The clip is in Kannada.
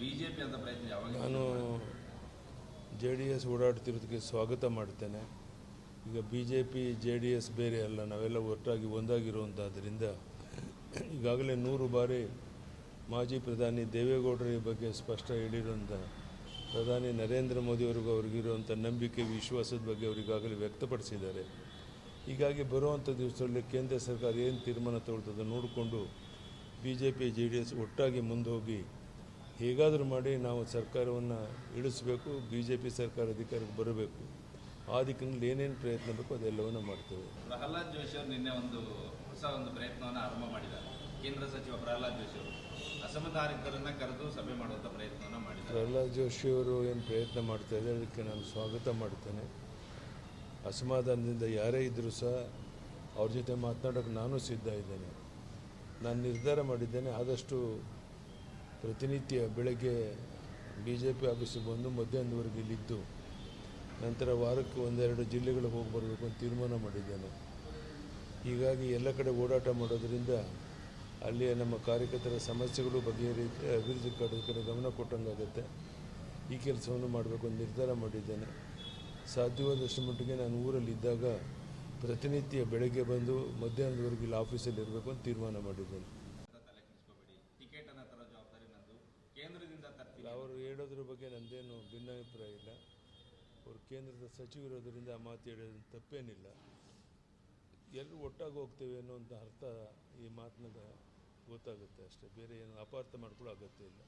ಬಿಜೆಪಿ ನಾನು ಜೆ ಡಿ ಎಸ್ ಓಡಾಡ್ತಿರೋದಕ್ಕೆ ಸ್ವಾಗತ ಮಾಡ್ತೇನೆ. ಈಗ B J P J D S ಬೇರೆ ಅಲ್ಲ, ನಾವೆಲ್ಲ ಒಟ್ಟಾಗಿ ಒಂದಾಗಿರುವಂಥದ್ದರಿಂದ ಈಗಾಗಲೇ ನೂರು ಬಾರಿ ಮಾಜಿ ಪ್ರಧಾನಿ ದೇವೇಗೌಡರ ಬಗ್ಗೆ ಸ್ಪಷ್ಟ ಹೇಳಿರುವಂಥ ಪ್ರಧಾನಿ ನರೇಂದ್ರ ಮೋದಿಯವ್ರಿಗೂ ಅವ್ರಿಗಿರುವಂಥ ನಂಬಿಕೆ, ವಿಶ್ವಾಸದ ಬಗ್ಗೆ ಅವರಿಗಾಗಲೇ ವ್ಯಕ್ತಪಡಿಸಿದ್ದಾರೆ. ಹೀಗಾಗಿ ಬರುವಂಥ ದಿವಸದಲ್ಲಿ ಕೇಂದ್ರ ಸರ್ಕಾರ ಏನು ತೀರ್ಮಾನ ತಗೊಳ್ತದೆ ನೋಡಿಕೊಂಡು B J P J D S ಒಟ್ಟಾಗಿ ಮುಂದೆ ಹೋಗಿ ಹೇಗಾದರೂ ಮಾಡಿ ನಾವು ಸರ್ಕಾರವನ್ನು ಇಳಿಸಬೇಕು ಬಿ ಜೆ ಪಿ ಸರ್ಕಾರ ಅಧಿಕಾರಕ್ಕೆ ಬರಬೇಕು. ಆ ದಿಕ್ಕಿನಲ್ಲಿ ಏನೇನು ಪ್ರಯತ್ನ ಬೇಕು ಅದೆಲ್ಲವನ್ನು ಮಾಡ್ತೇವೆ. ಪ್ರಹ್ಲಾದ್ ಜೋಶಿ ಅವರು ನಿನ್ನೆ ಒಂದು ಹೊಸ ಒಂದು ಪ್ರಯತ್ನವನ್ನು ಆರಂಭ ಮಾಡಿದ್ದಾರೆ. ಕೇಂದ್ರ ಸಚಿವ ಪ್ರಹ್ಲಾದ್ ಜೋಶಿ ಅವರು. ಅಸಮಾಧಾನಿತರನ್ನ ಕರೆದು ಸಭೆ ಮಾಡುವಂತ ಪ್ರಯತ್ನವನ್ನು ಮಾಡಿದ್ದಾರೆ. ಪ್ರಹ್ಲಾದ್ ಜೋಶಿಯವರು ಏನು ಪ್ರಯತ್ನ ಮಾಡ್ತಾ ಇದ್ದಾರೆ ಅದಕ್ಕೆ ನಾನು ಸ್ವಾಗತ ಮಾಡ್ತೇನೆ. ಅಸಮಾಧಾನದಿಂದ ಯಾರೇ ಇದ್ದರೂ ಸಹ ಅವ್ರ ಜೊತೆ ಮಾತನಾಡೋಕ್ಕೆ ನಾನು ಸಿದ್ಧ ಇದ್ದೇನೆ. ನಾನು ನಿರ್ಧಾರ ಮಾಡಿದ್ದೇನೆ ಆದಷ್ಟು ಪ್ರತಿನಿತ್ಯ ಬೆಳಗ್ಗೆ ಬಿ ಜೆ ಪಿ ಆಫೀಸಿಗೆ ಬಂದು ಮಧ್ಯಾಹ್ನದವರೆಗೆ ಇಲ್ಲಿದ್ದು, ನಂತರ ವಾರಕ್ಕೆ ಒಂದೆರಡು ಜಿಲ್ಲೆಗಳಿಗೆ ಹೋಗಿ ಬರಬೇಕು ಅಂತ ತೀರ್ಮಾನ ಮಾಡಿದ್ದೇನೆ. ಹೀಗಾಗಿ ಎಲ್ಲ ಕಡೆ ಓಡಾಟ ಮಾಡೋದರಿಂದ ಅಲ್ಲಿಯ ನಮ್ಮ ಕಾರ್ಯಕರ್ತರ ಸಮಸ್ಯೆಗಳು ಬಗೆಹರಿ, ಅಭಿವೃದ್ಧಿ ಕಡೆ ಕಡೆ ಗಮನ ಕೊಟ್ಟಂಗಾಗುತ್ತೆ. ಈ ಕೆಲಸವನ್ನು ಮಾಡಬೇಕು ಅಂತ ನಿರ್ಧಾರ ಮಾಡಿದ್ದೇನೆ. ಸಾಧ್ಯವಾದಷ್ಟು ಮಟ್ಟಿಗೆ ನಾನು ಊರಲ್ಲಿದ್ದಾಗ ಪ್ರತಿನಿತ್ಯ ಬೆಳಗ್ಗೆ ಬಂದು ಮಧ್ಯಾಹ್ನದವರೆಗೆ ಇಲ್ಲಿ ಆಫೀಸಲ್ಲಿ ಇರಬೇಕು ಅಂತ ತೀರ್ಮಾನ ಮಾಡಿದ್ದೇನೆ. ಕೇಂದ್ರದಿಂದ ತರ್ತೀವಿ ಅವರು ಹೇಳೋದ್ರ ಬಗ್ಗೆ ನಂದೇನು ಭಿನ್ನಾಭಿಪ್ರಾಯ ಇಲ್ಲ. ಅವರು ಕೇಂದ್ರದ ಸಚಿವರೋದ್ರಿಂದ ಆ ಮಾತು ಹೇಳೋದು ತಪ್ಪೇನಿಲ್ಲ. ಎಲ್ಲರೂ ಒಟ್ಟಾಗಿ ಹೋಗ್ತೇವೆ ಅನ್ನೋ ಅನ್ನೋಂಥ ಅರ್ಥ ಈ ಮಾತಿನಾಗ ಗೊತ್ತಾಗುತ್ತೆ ಅಷ್ಟೇ. ಬೇರೆ ಏನು ಅಪಾರ್ಥ ಮಾಡ್ಕೊಳ್ಳೋ ಅಗತ್ಯ ಇಲ್ಲ.